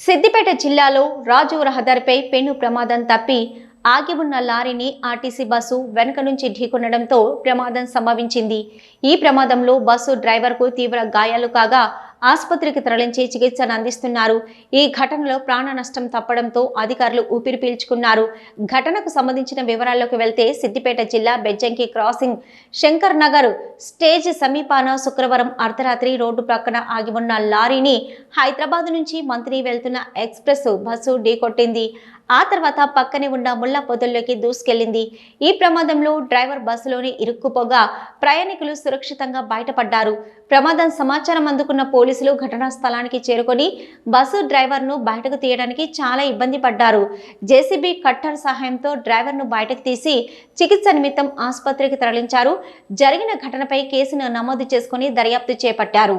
సిద్దిపేట జిల్లాలో రాజు రహదారిపై పెను ప్రమాదం తప్పి ఆగి ఉన్న లారీని ఆర్టీసీ బస్సు వెనుక నుంచి ఢీకొనడంతో ప్రమాదం సంభవించింది. ఈ ప్రమాదంలో బస్సు డ్రైవర్కు తీవ్ర గాయాలు కాగా ఆసుపత్రికి తరలించి చికిత్సను అందిస్తున్నారు. ఈ ఘటనలో ప్రాణ నష్టం తప్పడంతో అధికారులు ఊపిరి పీల్చుకున్నారు. ఘటనకు సంబంధించిన వివరాల్లోకి వెళ్తే సిద్దిపేట జిల్లా బెజ్జంకి క్రాసింగ్ శంకర్ నగర్ స్టేజ్ సమీపాన శుక్రవారం అర్ధరాత్రి రోడ్డు ప్రక్కన ఆగి ఉన్న లారీని హైదరాబాద్ నుంచి మంత్రి వెళ్తున్న ఎక్స్ప్రెస్ బస్సు ఢీకొట్టింది. ఆ తర్వాత పక్కనే ఉన్న ముళ్ళ పొదల్లోకి దూసుకెళ్ళింది ఈ ప్రమాదంలో డ్రైవర్ బస్సులోని ఇరుక్కుపోగా ప్రయాణికులు సురక్షితంగా బయటపడ్డారు. ప్రమాదం సమాచారం అందుకున్న పోలీసులు ఘటనా స్థలానికి చేరుకొని బస్సు డ్రైవర్ను బయటకు తీయడానికి చాలా ఇబ్బంది పడ్డారు. జేసీబీ కట్టర్ సహాయంతో డ్రైవర్ను బయటకు తీసి చికిత్స నిమిత్తం ఆసుపత్రికి తరలించారు. జరిగిన ఘటనపై కేసును నమోదు చేసుకుని దర్యాప్తు చేపట్టారు.